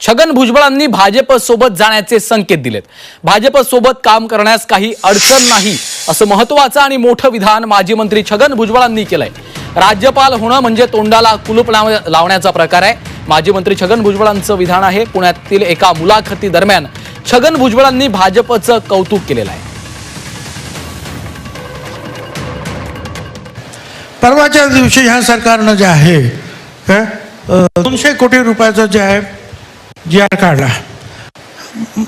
छगन भुजबळांनी भाजप सोबत जाण्याचे संकेत दिलेत. भाजप सोबत काम करण्यास काही अडचण नाही असं महत्वाचं आणि मोठं विधान माजी मंत्री छगन भुजबळांनी केलंय. राज्यपाल होणं म्हणजे तोंडाला कुलूप लावण्याचा प्रकार आहे. माजी मंत्री छगन भुजबळांचं विधान आहे. पुण्यातील एका मुलाखती दरम्यान छगन भुजबळांनी भाजपचं कौतुक केलेलं आहे. परवाच्या दिवशी ह्या सरकारनं जे आहे दोनशे कोटी रुपयाचं जे आहे जी आर काढला.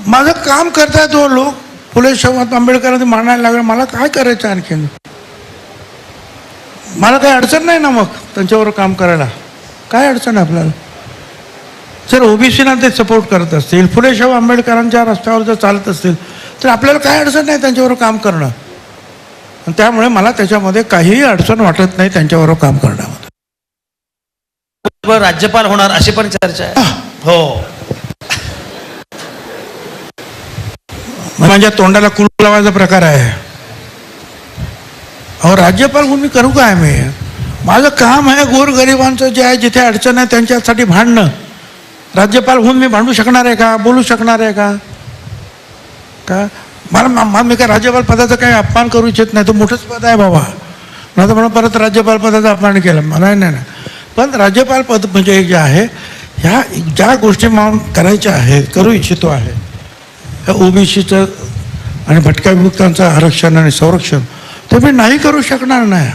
माझं काम करतायत तो लोक. फुले शाहू आंबेडकरांनी मानायला लागले. मला काय करायचं आणखीन? मला काही अडचण नाही ना मग त्यांच्यावर काम करायला. काय अडचण आहे आपल्याला? जर ओबीसीना ते सपोर्ट करत असतील फुले शाहू आंबेडकरांच्या रस्त्यावर जर चालत असतील तर आपल्याला काय अडचण नाही त्यांच्यावर काम करणं. आणि त्यामुळे मला त्याच्यामध्ये काहीही अडचण वाटत नाही त्यांच्याबरोबर काम करण्यामध्ये. राज्यपाल होणार अशी पण चर्चा आहे. हो. म्हणजे माझ्या तोंडाला कुल लावायचा प्रकार आहे. अहो राज्यपाल म्हणून मी करू काय मी? माझं काम आहे गोरगरिबांचं जे आहे जिथे अडचण आहे त्यांच्यासाठी भांडणं. राज्यपाल होऊन मी भांडू शकणार आहे का? बोलू शकणार आहे का? का? मला मा- मा- मी काय राज्यपाल पदाचा काही अपमान करू इच्छित नाही. तो मोठंच पद आहे बाबा. नाही तर म्हणून परत राज्यपाल पदाचा अपमान केला. मला नाही ना पण राज्यपाल पद म्हणजे जे आहे ह्या ज्या गोष्टी मला करायच्या आहेत करू इच्छितो आहे ओबीसीचं आणि भटक्या विमुक्तांचं आरक्षण आणि संरक्षण ते मी नाही करू शकणार नाही.